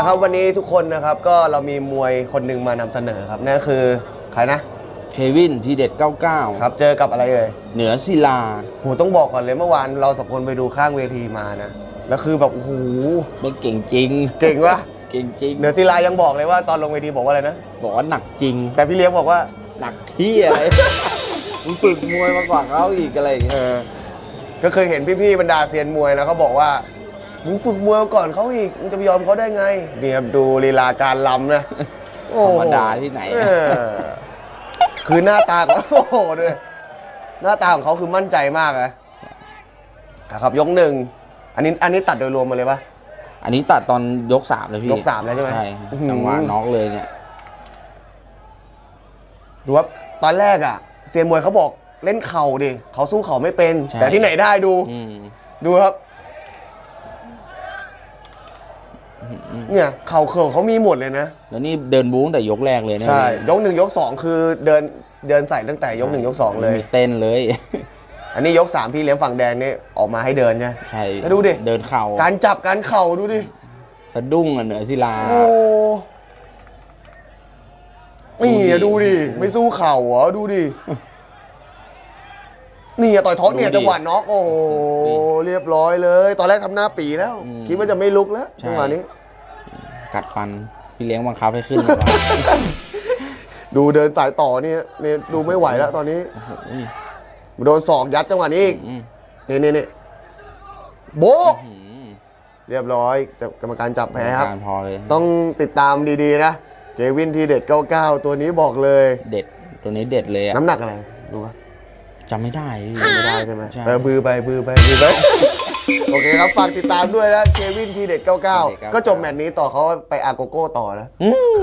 ละครับวันนี้ทุกคนนะครับก็เรามีมวยคนหนึ่งมานำเสนอครับนั่นก็คือใครนะเควินทีเด็ด 99 ครับเจอกับอะไรเอ่ยเหนือศิลา โหต้องบอกก่อนเลยเมื่อวานเราสองคนไปดูข้างเวทีมานะแล้วคือแบบโอ้โหไม่เก่งจริง เก่งวะเก่งจริง เหนือศิลายังบอกเลยว่าตอนลงเวทีบอกว่าอะไรนะบอกว่าหนักจริง แต่พี่เลี้ยงบอกว่า หนักที่อะไร มึงฝึกมวยมาก่อนเขาอีกอะไรอย่างเอเงี้ยอก็เคยเห็นพี่ๆบรรดาเซียนมวยนะเขาบอกว่า มึงฝึกมวยมาก่อนเขาอีกมึงจะไปยอมเขาได้ไงนี่ครับดูลีลาการลำนะโอ้ธรโหรมดาที่ไหน เออคือหน้าตาเขาโอ้โหด้วยหน้าตาของเขาคือมั่นใจมากนะนะครับยกหนึ่งอันนี้อันนี้ตัดโดยรวมมาเลยปะ อันนี้ตัดตอนยกสามเลยพี่ยกสามแล้วใช่ไหมใช่อื้อหือ จังหวะน็อกเลยเนี่ย ดูว่าตอนแรกอะเซียนมวยเขาบอกเล่นเข่าดิเขาสู้เข่าไม่เป็น ใช่ แต่ที่ไหนได้ดู อืมดูครับ เนี่ยเข่าเข่าเขามีหมดเลยนะ แล้วนี่เดินบู๊ตั้งแต่ยกแรกเลยนะใช่พี่ยกหนึ่งยกสองคือเดินเดินใส่ตั้งแต่ยกหนึ่งยกสองเลย มีเต้นเลย อันนี้ยกสามพี่เลี้ยงฝั่งแดงนี่ออกมาให้เดินไงใช่แล้วดูดิ เดินเข่า การจับการเข่าดูดิสะดุ้งอะเหนือศิลา โอ้นี่อะดูดูดิดิ ไม่สู้เข่าเหรอดูดิ นี่อะต่อยท้องเนี่ยดูดิจังหวะน็อกโอ้โห เรียบร้อยเลย ตอนแรกทำหน้าปีแล้ว อืมคิดว่าจะไม่ลุกแล้วใช่ จังหวะนี้ กัดฟันพี่เลี้ยงบังคับให้ขึ้นมาก่อนดูเดินสายต่อนี่นี่ดูไม่ไหวแล้วตอนนี้อืมโดนศอกยัดจังหวะนี้อีกอืม นี่นี่นี่โบ๊ะอืมเรียบร้อยจะกรรมการจับแพ้ครับ การพอเลยต้องติดตามดีๆนะ เกวินทีเด็ด 99 ตัวนี้บอกเลย เด็ดตัวนี้เด็ดเลยอะน้ำหนักอะไรดูปะ จำไม่ได้พี่ไม่ได้ใช่ไหมใช่เออบือไปบือไปบือไปโอเคครับ ฝากติดตามด้วยนะเควินทีเด็ด99 ก็จบแมตช์นี้ต่อเขาไปอาโกโก้ต่อนะอืม